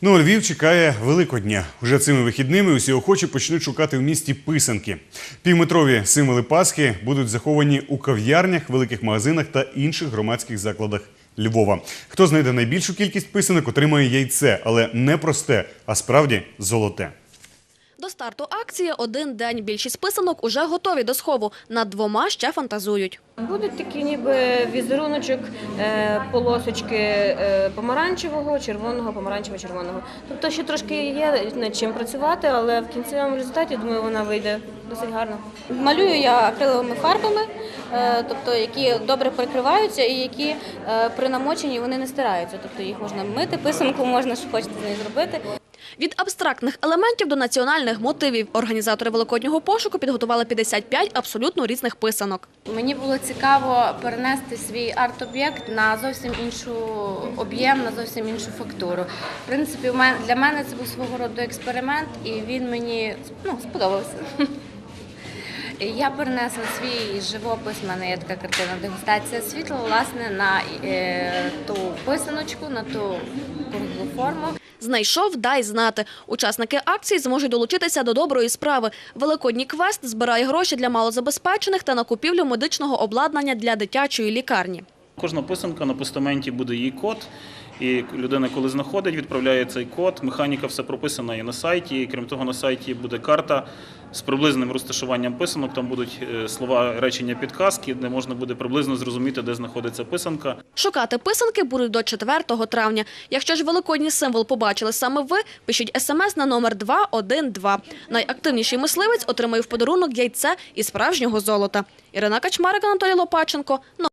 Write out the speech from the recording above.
Ну, Львів чекає Великодня. Уже цими вихідними усі охочі почнуть шукати в місті писанки. Півметрові символи Пасхи будуть заховані у кав'ярнях, великих магазинах та інших громадських закладах Львова. Хто знайде найбільшу кількість писанок, отримає яйце, але не просте, а справді золоте. Старту акції один день. Більшість писанок уже готові до схову. Над двома ще фантазують. Будуть такі ніби візеруночок, е, полосочки е, помаранчевого, червоного, помаранчево червоного. Тобто ще трошки є над чим працювати, але в кінцевому результаті думаю, вона вийде досить гарно. Малюю я акриловими фарбами, е, тобто які добре прикриваються і які при намоченні вони не стираються. Тобто їх можна мити, писанку можна що хочете з нею зробити. Від абстрактних елементів до національних мотивів організатори великоднього пошуку підготували 55 абсолютно різних писанок. Мені було цікаво перенести свій арт-об'єкт на зовсім іншу об'єм, на зовсім іншу фактуру. В принципі, для мене це був свого роду експеримент, і він мені ну, сподобався. Я перенесла свій живопис, в мене є така картина дегустація світла, власне, на е, ту писаночку, на ту круглу форму. Знайшов, дай знати. Учасники акції зможуть долучитися до доброї справи. Великодній квест збирає гроші для малозабезпечених та на купівлю медичного обладнання для дитячої лікарні. Кожна писанка на постаменті буде її код. І людина, коли знаходить, відправляє цей код. Механіка все прописана і на сайті. І, крім того, на сайті буде карта з приблизним розташуванням писанок. Там будуть е, слова речення підказки, де можна буде приблизно зрозуміти, де знаходиться писанка. Шукати писанки будуть до 4 травня. Якщо ж великодній символ побачили саме ви, пишіть смс на номер 212. Найактивніший мисливець отримає в подарунок яйце і справжнього золота. Ірина Качмарик, Анатолій Лопаченко.